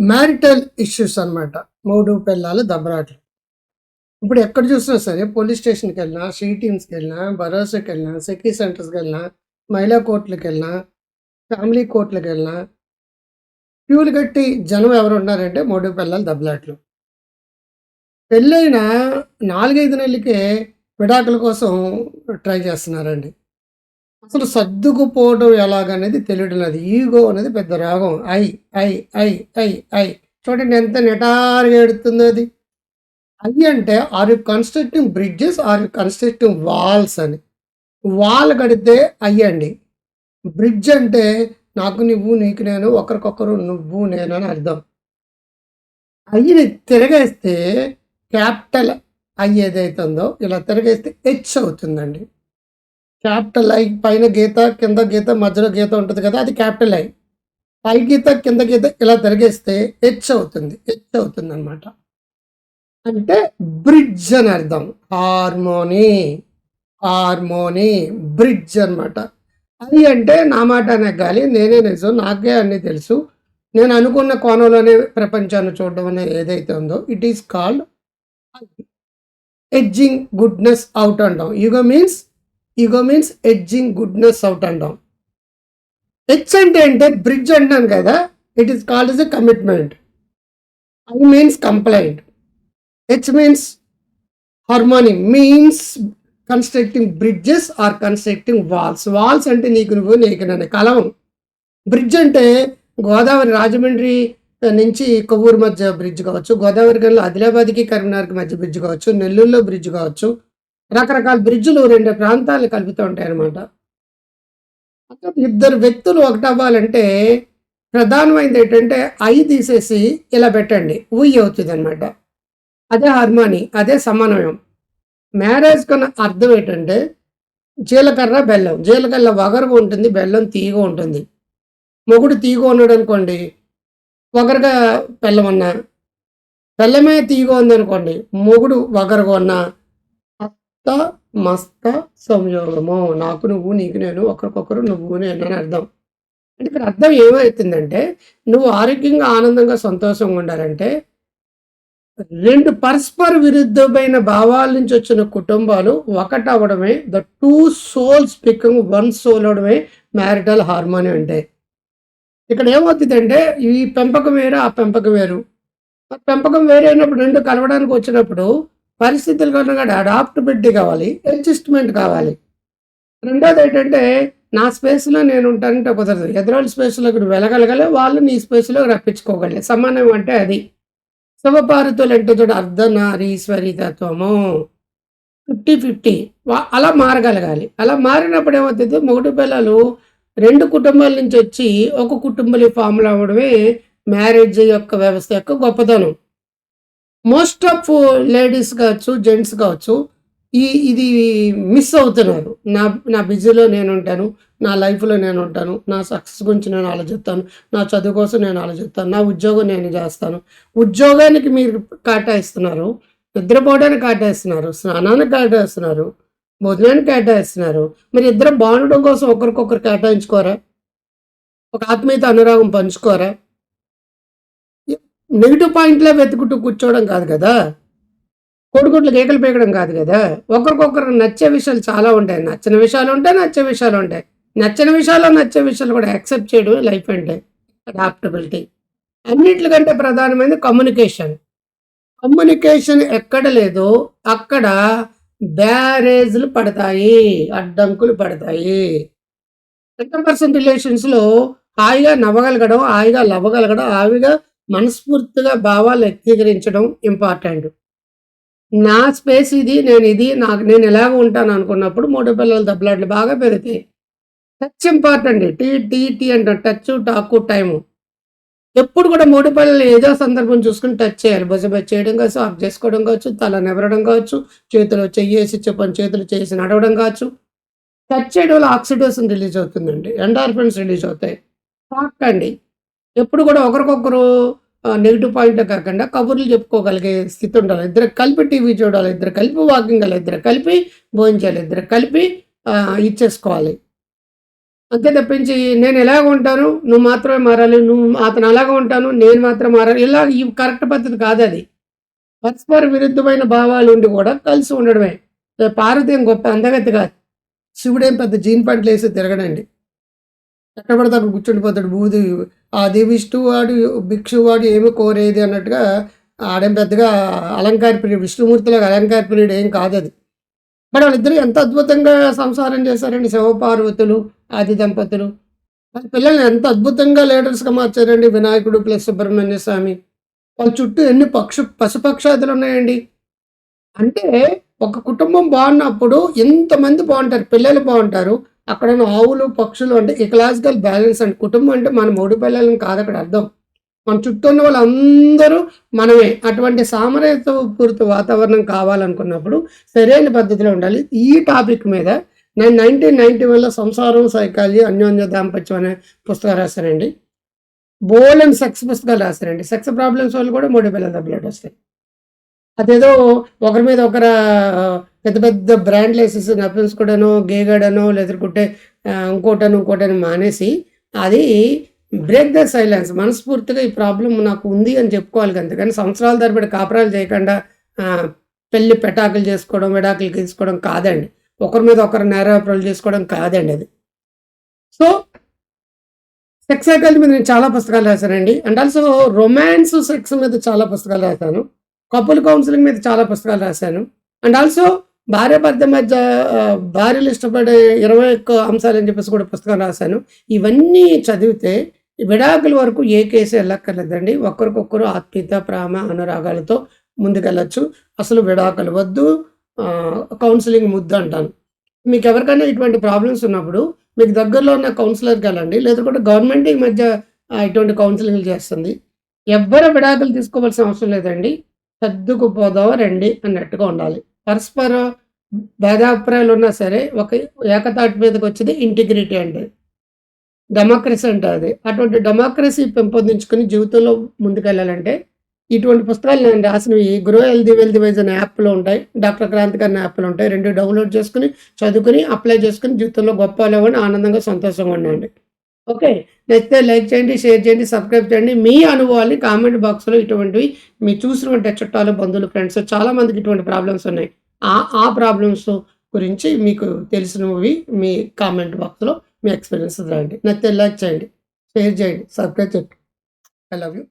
Marital issues అన్నమాట. మూడు పిల్లలు దెబ్బలాటలు ఇప్పుడు ఎక్కడ చూసినా సరే పోలీస్ స్టేషన్కి వెళ్ళినా సీ టీమ్స్కి వెళ్ళినా భరోసాకి వెళ్ళినా సెక్యూ సెంటర్స్కి వెళ్ళినా మహిళా కోర్టులకు వెళ్ళినా ఫ్యామిలీ కోర్టులకు వెళ్ళినా క్యూలు కట్టి జనం ఎవరు ఉన్నారంటే మూడు పిల్లలు దెబ్బలాట్లు పెళ్ళైన నాలుగైదు నెలలకే విడాకుల కోసం ట్రై చేస్తున్నారండి. అసలు సర్దుకుపోవడం ఎలాగనేది తెలియడం లేదు ఈగో అనేది పెద్ద రాగం. I I I I I. చూడండి ఎంత నిటారుగా ఎడుతుందో అది. ఐ అంటే are you constructing bridges are you constructing walls అని. వాల్ కడితే అయ్యండి బ్రిడ్జ్ అంటే నాకు నువ్వు నీకు నేను ఒకరికొకరు నువ్వు నేను అని అర్థం. అయ్యిని తిరగేస్తే క్యాపిటల్ ఐ ఏదైతుందో ఇలా తిరగేస్తే హెచ్ అవుతుందండి. క్యాపిటల్ ఐ పైన గీత కింద గీత మధ్యలో గీత ఉంటుంది కదా అది క్యాపిటల్ ఐ పై గీత కింద గీత ఇలా తిరిగేస్తే హెచ్ అవుతుంది హెచ్ అవుతుంది అనమాట అంటే బ్రిడ్జ్ అని అర్థం. హార్మోనీ హార్మోని బ్రిడ్జ్ అన్నమాట. అది అంటే నా మాట నెగ్గాలి నేనే నిజం నాకే అన్నీ తెలుసు. నేను అనుకున్న కోణంలోనే ప్రపంచాన్ని చూడడం అనేది ఏదైతే ఉందో it is called edging goodness out అంటాం. యుగ means ego means edging goodness out అంటాం. హెచ్ అంటే అంటే బ్రిడ్జ్ అంటాను కదా? It is called is a commitment I means complaint H means harmony means constructing bridges are constructing walls walls అంటే నీకు నువ్వు నీకు నన్ను కలవం. బ్రిడ్జ్ అంటే గోదావరి రాజమండ్రి నుంచి కొవ్వూరు మధ్య బ్రిడ్జ్ కావచ్చు గోదావరి గల్లో ఆదిలాబాద్కి కరీంనగర్కి మధ్య బ్రిడ్జ్ కావచ్చు నెల్లూరులో బ్రిడ్జ్ కావచ్చు రకరకాల బ్రిడ్జ్లు రెండు ప్రాంతాలు కలుపుతూ ఉంటాయి అన్నమాట ఇద్దరు వ్యక్తులు ఒకటవ్వాలంటే ప్రధానమైనది ఏంటంటే ఐ తీసేసి ఇలా పెట్టండి ఉయ్యి అవుతుంది అనమాట అదే హార్మోని అదే సమన్వయం. మ్యారేజ్ కన్నా అర్థం ఏంటంటే జీలకర్ర బెల్లం. జీలకర్ర వగరుగా ఉంటుంది బెల్లం తీగ ఉంటుంది. మొగుడు తీగ ఉన్నాడు అనుకోండి వగరుగా బెల్లం అన్నా బెల్లమే తీగ ఉందనుకోండి మొగుడు వగరుగా ఉన్నా అత్త మస్త సంయోగము. నాకు నువ్వు నీకు నేను ఒకరికొకరు నువ్వు నేను అని అర్థం. అంటే ఇక్కడ అర్థం ఏమవుతుందంటే నువ్వు ఆరోగ్యంగా ఆనందంగా సంతోషంగా ఉండాలంటే రెండు పరస్పర విరుద్ధమైన భావాల నుంచి వచ్చిన కుటుంబాలు ఒకటవడమే the two souls become one soul అవడమే marital harmony అంటే. ఇక్కడ ఏమవుతుందంటే ఈ పెంపకం వేరు ఆ పెంపకం వేరు. ఆ పెంపకం వేరే అయినప్పుడు రెండు కలవడానికి వచ్చినప్పుడు పరిస్థితులు కనుక అడాప్టబిలిటీ కావాలి అడ్జస్ట్మెంట్ కావాలి. రెండోది ఏంటంటే నా స్పేస్లో నేను ఉంటానంటే కుదరదు. ఎదురోళ్ళ స్పేస్లోకి నువ్వు వెళ్ళగలగలే వాళ్ళు నీ స్పేస్లో రప్పించుకోగలే సమానం అంటే అది. శుభపారుతులు అంటే చూడ అర్ధనారీశ్వరి తత్వము ఫిఫ్టీ. ఫిఫ్టీ అలా మారగలగాలి. అలా మారినప్పుడు ఏమవుతుంది? మొగుడు పిల్లలు రెండు కుటుంబాల నుంచి వచ్చి ఒక కుటుంబంలో ఫామ్లు అవ్వడమే మ్యారేజ్ యొక్క వ్యవస్థ యొక్క గొప్పతనం. మోస్ట్ ఆఫ్ లేడీస్ కావచ్చు జెంట్స్ కావచ్చు ఈ ఇది మిస్ అవుతున్నారు. నా నా బిజీలో నేను ఉంటాను నా లైఫ్లో నేను ఉంటాను నా సక్సెస్ గురించి నేను ఆలోచిస్తాను నా చదువు కోసం నేను ఆలోచిస్తాను నా ఉద్యోగం నేను చేస్తాను. ఉద్యోగానికి మీరు కేటాయిస్తున్నారు నిద్రపోవడానికి కేటాయిస్తున్నారు స్నానానికి కేటాయిస్తున్నారు భోజనానికి కేటాయిస్తున్నారు. మరి ఇద్దరు బాగుండడం కోసం ఒకరికొకరు కేటాయించుకోరా? ఒక ఆత్మీయత అనురాగం పంచుకోరా? నెగిటివ్ పాయింట్లే వెతుకుంటూ కూర్చోవడం కాదు కదా. కోడిగుడ్లు కేకలు పీకడం కాదు కదా. ఒకరికొకరు నచ్చే విషయాలు చాలా ఉంటాయి. నచ్చిన విషయాలు ఉంటాయి నచ్చే విషయాలు ఉంటాయి. నచ్చిన విషయాలు నచ్చే విషయాలు కూడా యాక్సెప్ట్ చేయడం లైఫ్ అంటే అడాప్టబిలిటీ. అన్నిటికంటే ప్రధానమైనది కమ్యూనికేషన్. కమ్యూనికేషన్ ఎక్కడ లేదో అక్కడ బ్యారేజ్లు పడతాయి అడ్డంకులు పడతాయి. సెకండ్ పర్సన్ రిలేషన్స్లో హాయిగా నవ్వగలగడం హాయిగా లవ్వగలగడం హాయిగా మనస్ఫూర్తిగా భావాలు వ్యక్తీకరించడం ఇంపార్టెంట్ నా స్పేస్ ఇది నేను ఇది నాకు నేను ఎలాగ ఉంటాను అనుకున్నప్పుడు మూడు పిల్లలు దెబ్బలాట్లు బాగా పెరుగుతాయి. Touch important T T T అంటే టచ్ టాకు టైము ఎప్పుడు కూడా మూడు పిల్లలు ఏదో సందర్భం చూసుకుని టచ్ చేయాలి. భుజం చేయడం కావచ్చు ఆఫ్ చేసుకోవడం కావచ్చు తల నెవరడం కావచ్చు చేతిలో చెయ్యేసి చెప్పని చేతులు చేసి నడవడం కావచ్చు. టచ్ చేయడం వల్ల ఆక్సిడోసిన్ రిలీజ్ అవుతుందండి. ఎండార్ఫిన్స్ రిలీజ్ అవుతాయి. తాకండి ఎప్పుడు కూడా ఒకరికొకరు నెగిటివ్ పాయింట్ కాకుండా కబుర్లు చెప్పుకోగలిగే స్థితి ఉండాలి ఇద్దరు కలిపి టీవీ చూడాలి ఇద్దరు కలిపి వాకింగ్ వెళ్ళాలి ఇద్దరు కలిపి భోజనం ఇద్దరు కలిపి ఇచ్చేసుకోవాలి. అంతే తప్పించి నేను ఎలాగ ఉంటాను నువ్వు మాత్రమే మారాలి నువ్వు అతను అలాగ ఉంటాను నేను మాత్రం మారాలి. ఇలా ఈ కరెక్ట్ పద్ధతి కాదు అది. పరస్పర విరుద్ధమైన భావాలు ఉండి కూడా కలిసి ఉండడమే. పార్వతి గొప్ప అందగతి కాదు. శివుడేం పెద్ద జీన్ పంటలు వేసి తిరగడండి. ఎక్కడ పడితే అక్కడ కూర్చుండిపోతాడు. బూది ఆ విష్ణు వాడు భిక్షు వాడు ఏమి కోరేది అన్నట్టుగా ఆడేం పెద్దగా అలంకార ప్రియుడు విష్ణుమూర్తిలాగా అలంకార ప్రియుడు ఏం కాదు అది మరి వాళ్ళిద్దరూ ఎంత అద్భుతంగా సంసారం చేశారండి. శివపార్వతులు ఆది దంపతులు. వాళ్ళ పిల్లల్ని ఎంత అద్భుతంగా లీడర్స్గా మార్చారండి. వినాయకుడు ప్లస్ సుబ్రహ్మణ్య స్వామి. వాళ్ళ చుట్టూ ఎన్ని పక్షు పశుపక్షాదులు ఉన్నాయండి. అంటే ఒక కుటుంబం బాగున్నప్పుడు ఎంతమంది బాగుంటారు? పిల్లలు బాగుంటారు. అక్కడ ఆవులు పక్షులు అంటే ఇకలాజికల్ బ్యాలెన్స్ అండ్ కుటుంబం అంటే మన మూడు పిల్లలని కాదు అక్కడ అర్థం. మన చుట్టూ ఉన్న వాళ్ళందరూ మనమే. అటువంటి సామరస్యత పూరిత వాతావరణం కావాలనుకున్నప్పుడు సరైన పద్ధతిలో ఉండాలి. ఈ టాపిక్ మీద నేను నైన్టీన్ నైన్టీ వన్లో సంసారం సైకాలజీ అన్యోన్య దాంపత్యం అనే పుస్తకాలు రాశానండి. బోలెన్ సెక్స్ పుస్తకాలు రాశానండి సెక్స్ ప్రాబ్లమ్స్ వాళ్ళు కూడా మూడు పిల్లల దెబ్బలాట వస్తాయి. అదేదో ఒకరి మీద ఒకరు పెద్ద పెద్ద బ్రాండ్లు వేసేసి నప్పించుకోవడనో గేగడనో లేదంటే ఇంకోటను ఇంకోటని మానేసి అది బ్రేక్ ద సైలెన్స్. మనస్ఫూర్తిగా ఈ ప్రాబ్లం నాకు ఉంది అని చెప్పుకోవాలి అంతేగాని సంవత్సరాల తరబడి కాపురాలు చేయకుండా పెళ్ళి పెళ్ళి పెటాకులు చేసుకోవడం విడాకులు తీసుకోవడం కాదండి. ఒకరి మీద ఒకరు నేరాపరాలు చేసుకోవడం కాదండి అది. సో సెక్స్ సైకాలజీ మీద నేను చాలా పుస్తకాలు రాశానండి. అండ్ ఆల్సో రొమాన్స్ సెక్స్ మీద చాలా పుస్తకాలు రాశాను. కపుల్ కౌన్సిలింగ్ మీద చాలా పుస్తకాలు రాశాను. అండ్ ఆల్సో భార్య భర్త మధ్య భార్యలు ఇష్టపడే ఇరవై ఒక్క అంశాలు అని చెప్పేసి కూడా పుస్తకం రాశాను. ఇవన్నీ చదివితే విడాకుల వరకు ఏ కేసు వెళ్ళక్కర్లేదండి. ఒకరికొకరు ఆత్మీయత ప్రేమ అనురాగాలతో ముందుకెళ్ళచ్చు. అసలు విడాకులు వద్దు. కౌన్సిలింగ్ ముద్దు అంటాను. మీకు ఎవరికైనా ఇటువంటి ప్రాబ్లమ్స్ ఉన్నప్పుడు మీకు దగ్గరలో ఉన్న కౌన్సిలర్కి వెళ్ళండి. లేదంటే గవర్నమెంట్ ఈ మధ్య ఇటువంటి కౌన్సిలింగ్ చేస్తుంది. ఎవ్వరు విడాకులు తీసుకోవాల్సిన అవసరం లేదండి. సర్దుకుపోదాం రండి అన్నట్టుగా ఉండాలి. పరస్పర భేదాభిప్రాయాలు ఉన్నా సరే ఒక ఏకతాటి మీదకి వచ్చేది ఇంటిగ్రిటీ అండి. డెమోక్రసీ అంటే అది. అటువంటి డెమోక్రసీ పెంపొందించుకుని జీవితంలో ముందుకెళ్ళాలంటే ఇటువంటి పుస్తకాలు నేను రాసినవి గ్రో హెల్దీ వెల్దీ వైజ్ అనే యాప్లో ఉంటాయి. డాక్టర్ క్రాంతి అనే యాప్లో ఉంటాయి. రెండు డౌన్లోడ్ చేసుకుని చదువుకుని అప్లై చేసుకుని జీవితంలో గొప్ప లేవని ఆనందంగా సంతోషంగా ఉండండి ఓకే. నచ్చితే లైక్ చేయండి షేర్ చేయండి సబ్స్క్రైబ్ చేయండి. మీ అనుభవాన్ని కామెంట్ బాక్స్లో ఇటువంటివి మీరు చూసినటువంటి చుట్టాలు బంధువులు ఫ్రెండ్స్ చాలామందికి ఇటువంటి ప్రాబ్లమ్స్ ఉన్నాయి. ఆ ఆ ప్రాబ్లమ్స్ గురించి మీకు తెలిసినవి మీ కామెంట్ బాక్స్లో మీ ఎక్స్పీరియన్స్ రాయండి. నచ్చితే లైక్ చేయండి షేర్ చేయండి సబ్స్క్రైబ్ చేయండి. I love you.